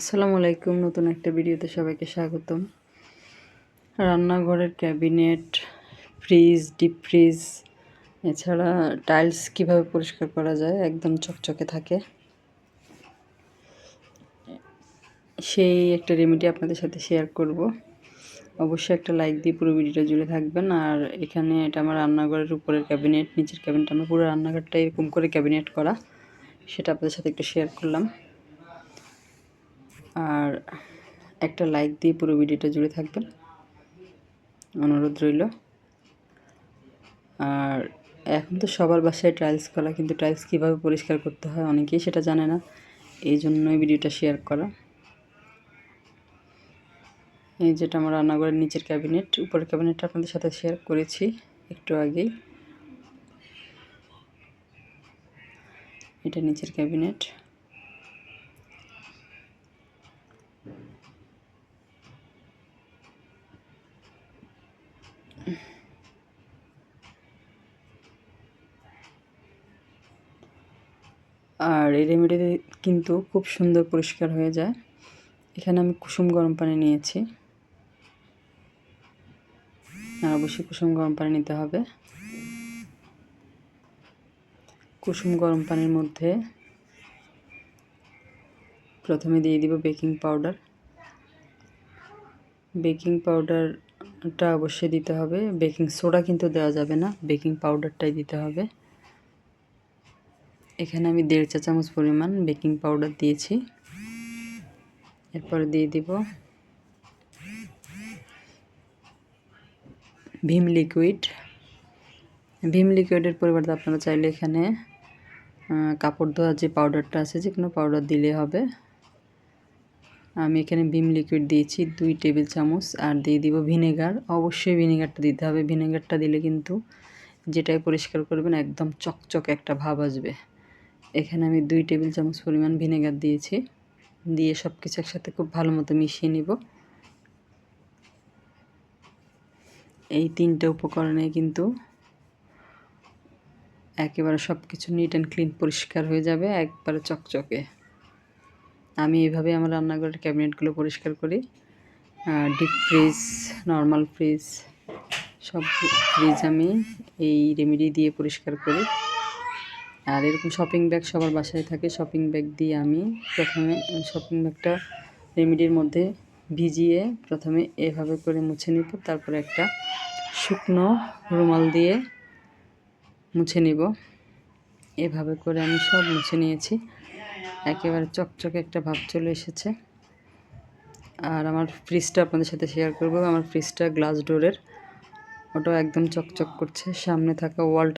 আসসালামু আলাইকুম, নতুন একটা ভিডিওতে সবাইকে স্বাগতম। রান্নাঘরের ক্যাবিনেট, ফ্রিজ, ডিপ ফ্রিজ, এছাড়া টাইলস কীভাবে পরিষ্কার করা যায়, একদম চকচকে থাকে। সেই একটা রেমেডি আপনাদের সাথে শেয়ার করব। অবশ্যই একটা লাইক দিয়ে পুরো ভিডিওটা জুড়ে থাকবেন। আর এখানে এটা আমার রান্নাঘরের উপরের ক্যাবিনেট, নিচের ক্যাবিনেট, আমার পুরো রান্নাঘরটা এরকম করে ক্যাবিনেট করা, সেটা আপনাদের সাথে একটু শেয়ার করলাম। আর একটা লাইক দিয়ে পুরো ভিডিওটা জুড়ে থাকবেন। অনুরোধ রইল। আর এখন তো সবার বাসায় টাইলস করা, কিন্তু টাইলস কীভাবে পরিষ্কার করতে হয় অনেকেই সেটা জানে না। এই জন্যই ভিডিওটা শেয়ার করা। এই যেটা আমার রান্নাঘরের নিচের ক্যাবিনেট উপরের ক্যাবিনেটটা আপনাদের সাথে শেয়ার করেছি একটু আগেই। এটা নিচের ক্যাবিনেট আর এই রেমেডিতে কিন্তু খুব সুন্দর পরিষ্কার হয়ে যায়। এখানে আমি কুসুম গরম পানি নিয়েছি। আর অবশ্যই কুসুম গরম পানি নিতে হবে। কুসুম গরম পানির মধ্যে প্রথমে দিয়ে দিব বেকিং পাউডার। বেকিং পাউডারটা অবশ্যই দিতে হবে। বেকিং সোডা কিন্তু দেওয়া যাবে না, বেকিং পাউডারটাই দিতে হবে। এখানে আমি দেড় চা চামচ পরিমাণ বেকিং পাউডার দিয়েছি। এরপরে দিয়ে দিব ভীম লিকুইড। ভীম লিকুইডের পরিবর্তে আপনারা চাইলে এখানে কাপড় ধোয়ার যে পাউডারটা আছে যে কোনো পাউডার দিলে হবে। আমি এখানে ভীম লিকুইড দিয়েছি, দুই টেবিল চামচ, আর দিয়ে দিব ভিনেগার অবশ্যই ভিনেগারটা দিতে হবে। ভিনেগারটা দিলে কিন্তু যেটাই পরিষ্কার করবেন, একদম চকচক একটা ভাব আসবে। এখানে আমি দুই টেবিল চামচ পরিমাণ ভিনেগার দিয়েছি। দিয়ে সব কিছু একসাথে খুব ভালো মতো মিশিয়ে নিব। এই তিনটে উপকরণে কিন্তু একেবারে সব কিছু নিট অ্যান্ড ক্লিন পরিষ্কার হয়ে যাবে, একবারে চকচকে। আমি এইভাবে আমার রান্নাঘরের ক্যাবিনেটগুলো পরিষ্কার করি। ডিপ ফ্রিজ নর্মাল ফ্রিজ সব ফ্রিজ আমি এই রেমেডি দিয়ে পরিষ্কার করি। আর এরকম শপিং ব্যাগ সবার বাসায় থাকে শপিং ব্যাগ দিয়ে আমি প্রথমে শপিং ব্যাগটা রেমেডির মধ্যে ভিজিয়ে প্রথমে এভাবে করে মুছে নিব, তারপরে একটা শুকনো রুমাল দিয়ে মুছে নিব। এভাবে করে আমি সব মুছে নিয়েছি। একেবারে চকচকে একটা ভাব চলে এসেছে। আর আমার ফ্রিজটা আপনাদের সাথে শেয়ার করব। আমার ফ্রিজটা গ্লাস ডোরের ওটাও একদম চকচক করছে। সামনে থাকা ওয়ালটা